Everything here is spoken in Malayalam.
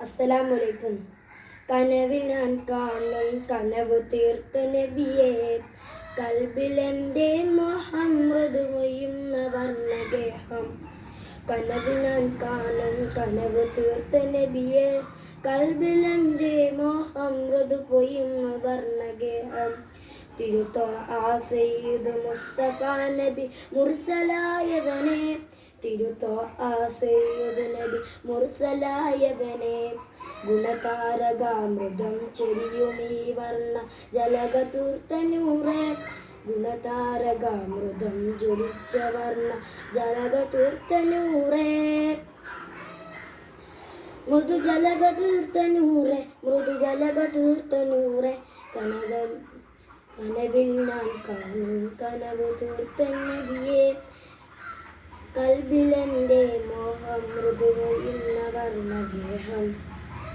അസ്സലാമലൈക്കും കനവിൽ ഞാൻ കാണും കനവ് തീർത്ത നബിയെ. കൽബിലെന്റെ മോഹം കനവിൽ ഞാൻ കാണും കനവ് തീർത്ത നബിയെ. കൽബിലെന്റെ മോഹം മൃദു വർണഗേഹം. തിരുത്തോ ആ സയ്യിദ് മുസ്തഫ നബി മുർസലായവനെ തിരുത്തോ ആ സയ്യിദ് നബി മുർസലായവനെ. ഗുണതാരകാമൃതം ചെരിയുമീ വർണ ജലകതീർത്ഥനൂറെ ഗുണതാരകാമൃതം ജ്വലിച്ച വർണ ജലകതീർത്ഥനൂറേ മൃദുജലകതീർത്ഥനൂറെ മൃദുജലകതീർത്ഥനൂറെ കനക കനവിൽ നാം കാണും കനവ് തീർത്ത നബിയെ കൽബിലെന്റെ മോഹം മൃദുവയുന്ന വർണഗേഹം